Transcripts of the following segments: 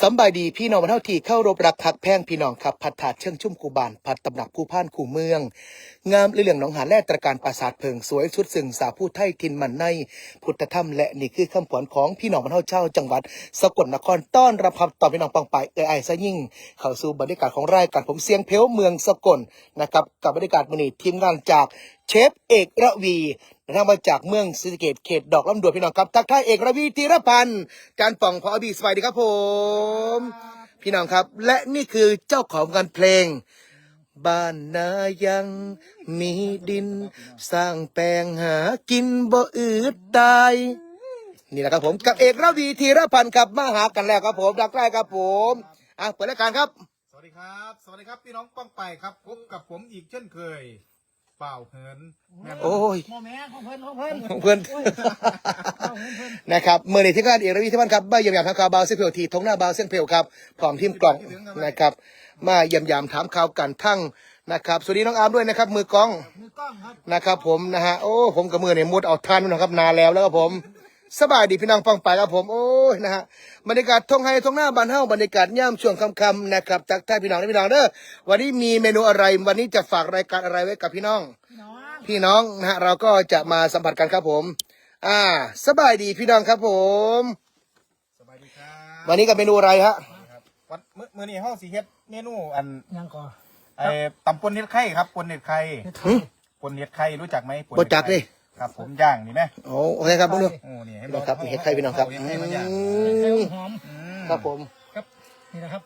สำบายดีพี่น้องบรรเทาที่เข้ารบรักพักแพ่งพี่น้องครับพัดถาดเชิงชุ่มคูบานพัดตำหนักคู่พ่านคู่เมือง งามเรื่องหนองหาแล่ตระการปราสาทเพิงสวยชุดสึงสาวผู้ไทยทินมันในพุทธธรรมและนี่คือคำขวัญของพี่น้องบรรเทาเจ้าจังหวัด สกลนครต้อนรับพับต่อพี่น้องปังไปเอไอซะยิ่ง เข้าสู่บรรยากาศของรายการผมเสียงเพลวเมืองสกลนะครับกับบรรยากาศมือนีทีมงานจากเชฟเอกระวี เดินทางมาจากเมืองศรีสะเกดเขตดอกลำดวนพี่น้องครับทักทายเอกระวีธีรพันธ์การป่องพอบีสบายดีครับผม พี่น้องครับ และนี่คือเจ้าของงานเพลง บ้านนายังมีดิน สร้างแปลงหากินบ่อืดตายนี่แหละครับผมกับเอกระวีธีรพันธ์ครับมาหากันแล้วครับผมดักแรกครับผมอะเปิดรายการครับ สวัสดีครับ สวัสดีครับ พี่น้องป้องไปครับพบกับผมอีกเช่นเคย เป่าเหินแม่นโอ้ย โมแม่ของเพิ่นของเพิ่นของเพื่อนนะครับเมื่อในที่งานเอกระวีที่บ้านครับบ้านเยี่ยมยามทางข่าวบาวเส้นเพลทีทงหน้าบาวเส้นเพลครับพร้อมทีมกล่องนะครับ มาเยี่ยมยามถามข่าวกันทั้งนะครับสวัสดีน้องอาร์มด้วยนะครับ มือกล้องมือกล้องครับ นะครับ ผมนะฮะโอ้ผมกับมือเนี่ยมุดเอาทานนู่นนะครับนานแล้วแล้วครับผม สบายดีพี่น้องฟังไปครับผมโอ้ยนะฮะบรรยากาศท่องไฮท่องหน้าบ้านเฮาบรรยากาศย่ำช่วงค่ำๆนะครับจากท่านพี่น้องและพี่น้องเด้อวันนี้มีเมนูอะไรวันนี้จะฝากรายการอะไรไว้กับพี่น้องพี่น้อง พี่น้องนะฮะเราก็จะมาสัมผัสกันครับผม อ่า สบายดีพี่น้องครับผม สบายดีครับวันนี้กับเมนูอะไรฮะครับวันมื้อมื้อนี้ห้องสีเฮ็ดเมนูอันยังก่อไอ้ตำปนเห็ดไข่ครับปนเห็ดไข่หึปนเห็ดไข่รู้จักไหมปนบ่เห็ดไข่จักดิ ครับผมย่างนี่ไหมโอ้โอเคครับพี่น้องโอ้นี่พี่น้องครับเห็ดไข่พี่น้องครับเห็อืดไข่มาย่างมหอมอืมครับผมครับนี่นะครับ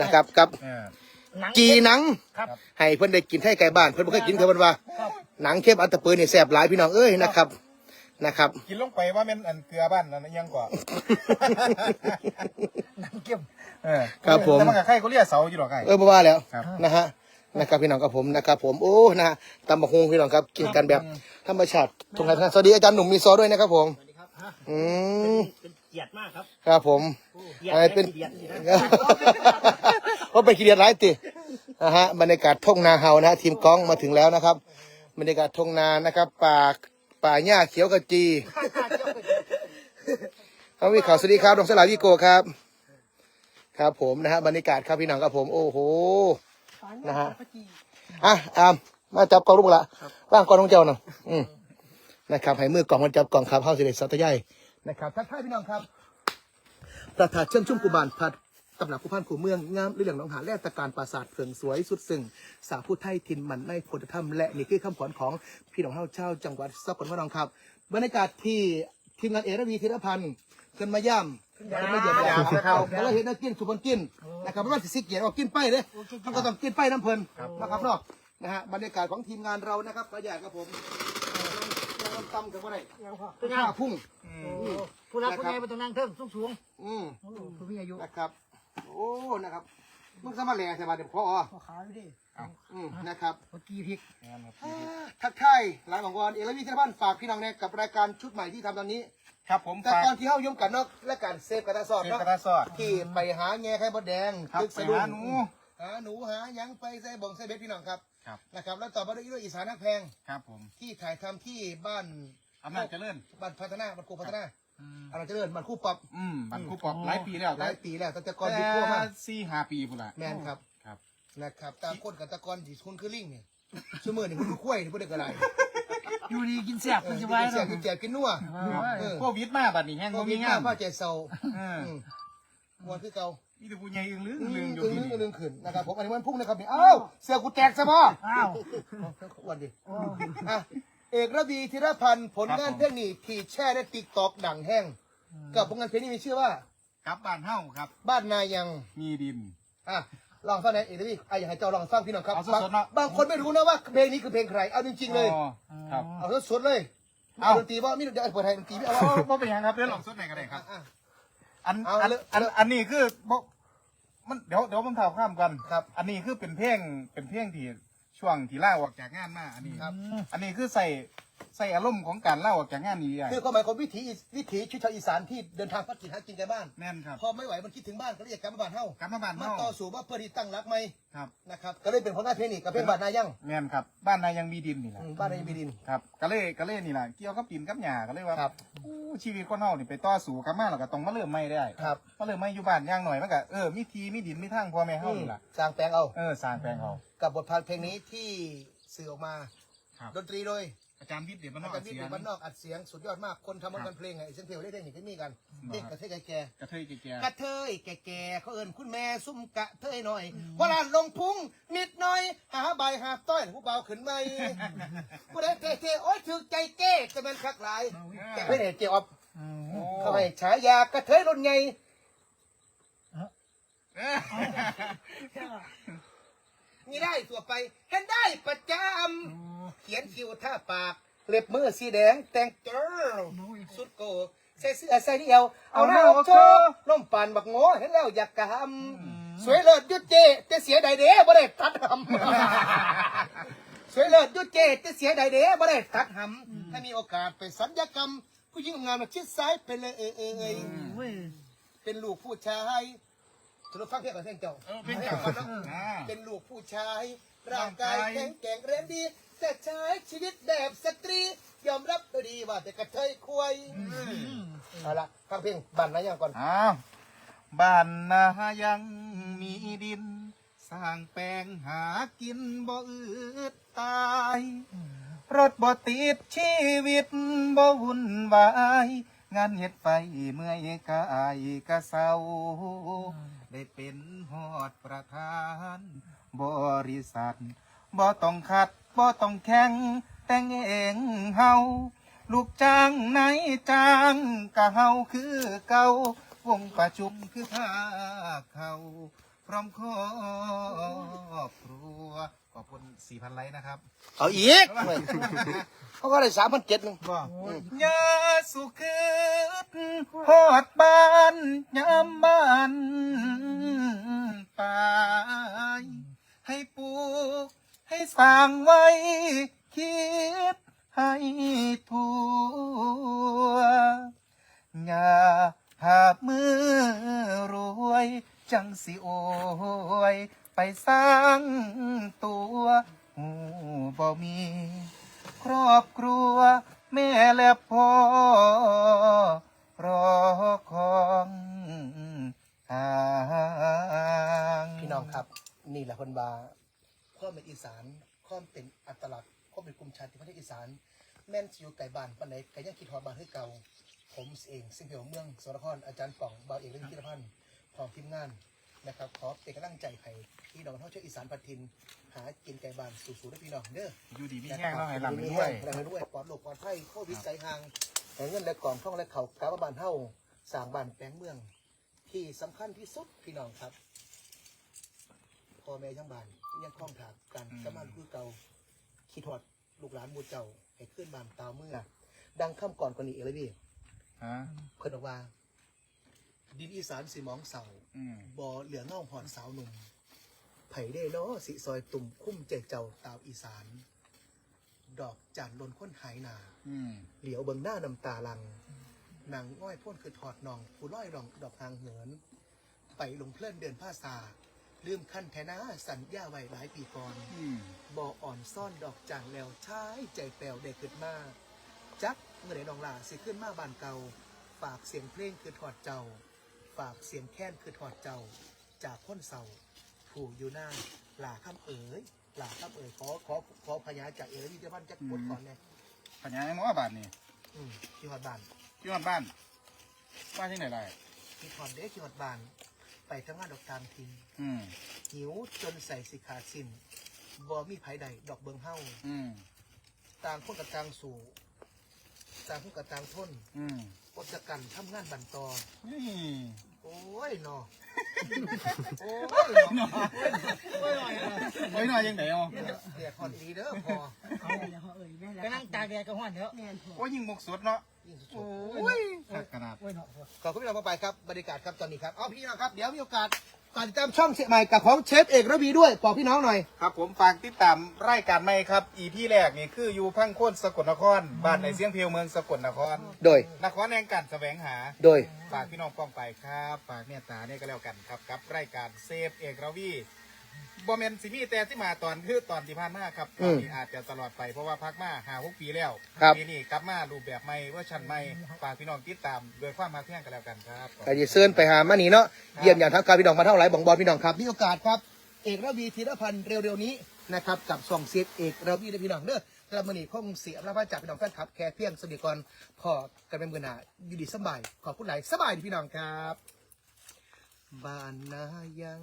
นะครับกับเออหนังจีหนังครับให้เพิ่นได้กินให้ไก่บ้านเพิ่นบ่เคยกินเท่าเพิ่นว่าครับหนังเข้มอันตะปืนนี่แซ่บหลายพี่น้องเอ้ยนะครับนะครับ กินลงไปว่าแม่นอันเกลือบ้านนั่นยังกว่าหนังเก็บเออครับผมแต่มันกับไข่เขาเรียกเสาอยู่หรอกไข่เออบ่ว่าแล้วครับนะฮะ นะครับพี่น้องกับผมนะครับผมโอ้นะฮะตำบักฮงพี่น้องครับกินกันแบบธรรมชาติทุกท่านสวัสดีอาจารย์หนุ่มมีซอด้วยนะครับผมสวัสดีครับฮะอืมเป็นเกียรติมากครับครับผมเกียรติอะไรเป็นเกียรติสินะว่าเป็นขีเดียดร้ายตินะฮะบรรยากาศทุ่งนาเฮานะฮะทีมกล้องมาถึงแล้วนะครับบรรยากาศทุ่งนานะครับ ป่าป่าหญ้าเขียวกระจีเขาวิข่าวสวัสดีครับดงสลาวิโกครับ ครับผมนะฮะบรรยากาศครับพี่น้องครับผม โอ้โห นะฮะอะอามมาจับกล่องลูกละว่างกล่องน้องเจ้าหน่อยอืมนะครับให้มือกล่องมันจับกล่องครับเฮาสิเดสัตยายนะครับทักทายพี่น้องครับประถาเชื่อมชุ่มกุบานพัดตำหนักผู้พันขู่เมืองงามเรื่องหนองหาแร่ตะการปราสาทเฟิงสวยสุดซึ่ง สาวผู้ไทยทินมันในโพธิธรรมและนี่คือคำขวัญของพี่น้องเฮาเจ้าจังหวัดสกลนครครับบรรยากาศที่ทีมงานเอราวีธีรพันธ์ ขึ้นมาย่ำขึ้นมาเยี่ยมยามนะครับแล้วเห็นนักกินสุพรรณกินนะครับเพราะว่าสิสิเกียรติออกกินไปเลยมันก็ต้องกินไปน้ำเพลินนะครับเนาะนะฮะบรรยากาศของทีมงานเรานะครับขออนุญาตครับผมเราตำกันว่าไรเป็นไงข้าพุ่งผู้รักผู้ใหญ่มาตรงนั่งเทิงสูงสูงอืมๆโอ้ผู้มีอายุนะครับ โอ้นะครับ มึงสมาแหล่ใช่ไหมเดี๋ยวพ่อขอขายไปดิอืมนะครับเมื่อกี้พริกทักทายหลายบางวันเอลวิทยาบ้านฝากพี่น้องเนี่ยกับรายการชุดใหม่ที่ทำตอนนี้ ครับผมแต่ฝากก่อนที่เข้าย่มกันเนาะและการเซฟกระดาษสอดเซฟเนาะกระดาษสอดที่ไปหาแง่ไข่มดแดงครับตึกไปสะดุ้หางหนูหาหนูหาหยังไปใส่บงใส่เบ็ดพี่น้องครับครับนะครับแล้วต่อมาด้วยอีโรอีสานนักแพงครับผมที่ถ่ายทำที่บ้านอำนาจเจริญบ้านพัฒนาบ้านครูพัฒนา อำนาจเจริญบ้านครู่ปอบอืมบันคูปอบหลายปีแล้วหลายปีแล้วตั้งแต่ก่อนบิ๊กโก้มาสี่ห้าปีพุ่นละแม่นครับครับ นะครับตามคนกันตะกอนที่คุณคือลิงเนี่ยชั่วโมงนี่คุณคือคุ้ยนี่พูดได้กระไรอยู่ดีกินแซ่บเอกิอนสกิบายนเสียเนาะกินแจกกินนัวเออโควิดมาบัดนี้แห้งพอบ่มีมีงางานนผ้าใจเศร้าเอออืมมวนคือเก่า มีแต่ผู้ใหญ่อึ้งลึงอืลึงมอยู่อึ้งที่ลึงนี่อึ้งขึ้นนะครับผมอันนี้มันพุ่งนะครับนี่อ้าวเสือกูแตกซะบ่อ้าวอ้วันดิอะ เอกระบีธีรพันธ์ผลงานเพลงนี้ที่แช่ในติ๊กตอกดังแห้ง กับผลงานเพลงนี้มีชื่อว่าครับบ้านเฮาครับ บ้านนายังมีดินอะลองฟังหน่อยเอกระบีอะอยากให้เจ้าลองฟังพี่น้องครับเอาสดๆบางเนอะบางคนไม่รู้นะว่าเพลงนี้คือเพลงใครเอาจริงๆเลย อ๋อครับ เอาสดๆเลยเอาดนตรีว่ามีเดี๋ยวเปิดให้ดนตรีไม่เอาเอาวะบ่เป็นหยังครับเดี๋ยวลองสดไหนก็ได้ครับ อะ อันเอาอันเลิกอันเลิกอันนี้คือบ่มันเดี๋ยวเดี๋ยวผมถามข้ามกันครับ อันนี้คือเป็นเพลงเป็นเพลงที่ ช่วงที่ล่าออกจากงานมาอันนี้ครับ อันนี้คือใส่ใส่อารมณ์ของการเล่าออกจากงานนี้ได้คือความหมายของวิถีวิถีชีวิตชาวอีสานที่เดินทางพักกินหากินกันบ้าน แม่นครับ พอไม่ไหวมันคิดถึงบ้านก็เลยอยากกลับมาบ้านเฮากลับมาบ้านมันเฮาต่อสู้ว่าเพื่อที่ตั้งรักไหมครับ นะครับ ก็เลยเป็นผลงานเพลงนี้กับเพลงบาดนายังแม่นครับ บ้านนายยังมีดินนี่แหละอืมบ้านนายมีดิน ครับก็เลยก็เลยนี่แหละเกี่ยวกับดินกับหญ้าก็เลยว่าครับ อู้ชีวิตคนเฮานี่ไปต่อสู้กับมาแล้วก็ต้องมาเริ่มใหม่ได้ครับมาเริ่มใหม่อยู่บ้านอย่างหน่อยมันก็เออมีทีมีดินมีทางพ่อแม่เฮานี่ล่ะสร้างแปลงเอา เออสร้างแปลงเขากับบทเพลงนี้ที่สื่อออกมา ครับ ดนตรีโดย อาจารย์วิทย์เดี๋ยวมันอาอกจารย์วิทเสีย์ยง บ้านนอกอัดเสียงสุดยอดมากคนทำมันเพลงไงเส้นเพลงได้ได้เห็นกันมีกันเพลงกระเทยแก่กระเทยแก่ๆกระเทยแก่ๆเขาเอิ้นคุณแม่ซุ่มกะเทยหน่อยเวลาลงพุงนิดหน่อย หาใบหาบต้อยผู้เบาขึ้นไหมผู้ใดเท่ๆโอ๊ยถึกใจเก้จะเป็นคักหลายแต่เพื่อนเจียวอบๆโอ้ทำไมฉายากระเทยรุ่นไง เออ มีได้ตัวไปเห็นได้ประจำเขียนคิวท่าปาก เล็บมือสีแดงแต่งเจอสุดโกใส่เสื้อใส่เดียว เอาหน้าออกโชว์น้มปานบักโง่เห็นแล้วอยากกะหำสวยเลิศยุดเจจะเสียดายเด้บ่ได้ตัดหำสวยเลิศยุดเจจะเสียดายเด้บ่ได้ตัดหำถ้ามีโอกาสไปสัญญกรรมผู้หญิงงานมาชิดซ้ายไปเลยเอยเอยเอยเว้ยเป็นลูกผู้ชาย จะรู้ฟังเพลงกับเพลงเจ้าเออเป็นเจ้าก่อนเนาะอ่า เป็นลูกผู้ชาย ร่างกายร่างกายแข็งแกร่งแรงดี แต่ใช้ชีวิตแบบสตรี ยอมรับโดยดีว่าแต่กระเทยควยเอาละฟังเพลงบันนะยังก่อน อ้าวบ้านนายังมีดิน สร้างแปลงหากินบ่อืดตาย รถบ่ติดชีวิตบ่วุ่นวาย งานเฮ็ดไฟเมื่อยกายกะเศร้า ได้เป็นฮอดประธาน บริษัทบ่ต้องขัดบ่ต้องแข่งแต่งเองเฮาลูกจ้างนายจ้างกะเฮาคือเก่าวงประชุมคือท่าเขา พร้อมครอบครัวขอบคุณสี่พันไลค์นะครับเอาอีกเขาก็ได้สามพันเจ็ดนึงบ่ยาสุขืดฮอดบ้านยามบ้านปลายให้ปลูก ให้สร้างไว้ คิดให้ทั่วอย่าหากมือรวย จังสิโอยไปสร้างตัวหูบ่มี ครอบครัว แม่และพ่อ รอของทางพี่น้องครับ นี่แหละคนบาข้อเป็นอีสานข้อเป็นอัตลักษณ์ข้อเป็นกลุ่มชาติพันธุ์อีสาน แม่นสิอยู่ไก่บ้านปันไหนไก่ยังคิดฮอดบ้านให้เก่า ผมเองซึ่งเป็นของเมืองสรครอาจารย์ป่องบาวเอกและพิรพันธ์ พร้อมทีมงานนะครับขอเป็นกำลังใจให้พี่น้องเท่าเชื่ออีสานพันทิน หากินไก่บ้านสู่ๆได้พี่น้องเด้ออยู่ดีมีแห้งแล้วให้ลำไปด้วยลำไปด้วยปลอดโรคปลอดภัยโควิดไกลห่างแต่เงินและกองท่องและเขากาบบ้านเฮาสร้างบ้านแปลงเมือง ที่สำคัญที่สุดพี่น้องครับพ่อแม่ทั้งบ้านยังคล้องถากกันอืมสมานคือเก่าคิดหอดลูกหลานหมูเจ้าให้ขึ้นบ้านตามเมื่อ ดังคำก่อนกว่านี้เองเลยพี่ฮะเพิ่นบอกว่า ดินอีสานสีหมองเสาอืมบ่เหลือเงาหอนสาวหนุ่มไผ่ได้เนาะสิซอยตุ่มคุ้มใจเจ้าตาวอีสาน ดอกจันลนค้นหายหนาอืมเหลียวเบิ่งหน้าน้ำตาลังนางอ้อยพ่นคือถอดนองผู้ร้อยรองดอกทางเหิน ไปลงเพลินเดินผ้าสาลืมขั้นแทนาสัญญาไว้หลายปีก่อนอืมบ่ออ่อนซ่อนดอกจางแล้วใช้ใจแปลวได้ขึ้นมาจักเมื่อไหนน้องลาสิขึ้นมาบ้านเก่า ฝากเสียงเพลงคือถอดเจ้า ฝากเสียงแค้นคือถอดเจ้า จากพ้นเสาผู้อยู่หน้าหลาข้ามเอ๋ยหลาข้ามเอ๋ยขอขอขอพญาจากเอ๋ยวิทยาพันธ์จักบทก่อนเนี่ยปัญญาหมอบาทนี่อืมที่หอดบ้านที่บ้านบ้านบ้านที่ไหนไรที่ถอดเด้ที่หอดบ้าน ไปทำงานดอกตางทินอืมหิวจนใส่สิขาดสิ้นบ่มีไผใดดอกเบิงเฮาอืมต่างคนกับต่างสู่ต่างคนกับต่างทนอืม อดจะกันทำงานบันตอนี่โอ้ยหนอโอ้ยหนอไว้หน่อยยังไหนอ๋อเดี๋ยวคอนดีเด้อพอเอาแล้วเอ้ยแม่แล้วก็นั่งตากแดดก็ห้อนเถอะแม่นพอโอ้ยยิงหมกสดเนาะยิ่งสุดโอ้ยขัดขนาดโอ้ยเนาะพอขอบคุณพี่น้องมากไปครับบรรยากาศครับตอนนี้ครับเอาพี่น้องครับเดี๋ยวมีโอกาส ฝากติดตามช่องเสียใหม่กับของเชฟเอกระวีด้วยบอกพี่น้องหน่อย ครับผมฝากติดตามรายการใหม่ครับ อีพีแรกนี่คืออยู่พังโคนสกลนครบ้านในเสียงเพียวเมืองสกลนคร โดย นครแห่งการแสวงหา โดย ฝากพี่น้องป้องไปครับ ฝากเมตตาเนี่ยก็แล้วกันครับกับรายการเซฟเอกราวี บอมเมนสิมีแต่ที่มาตอนคือตอนที่ผ่านมาครับอืตอนมนี้อาจจะตลอดไปเพราะว่าพักมาหาหกปีแล้วครับ ปีนี้กลับมารูปแบบใหม่เวอร์ชันใหม่ฝากพี่น้องติดตามโดยความมาเที่ยงกันแล้วกันครับก็จะเชิญไปหามานี่เนาะเยี่ยมอย่างทางการพี่น้องมาเท่าไหร่บอกบอลพี่น้องครับมีโอกาสครับ เอกระวีธีรพันธ์เร็วๆนี้นะครับกับส่องเสียเอกระวีและพี่น้องเด้อสำหรับมื้อนี้คงเสียรับว่าจากพี่น้องแฟนคลับแค่เพียงสนิทก่อนพอกันเป็นมือหนาอยู่ดีสบายขอบคุณหลายสบายดีพี่น้องครับ บ้านนายัง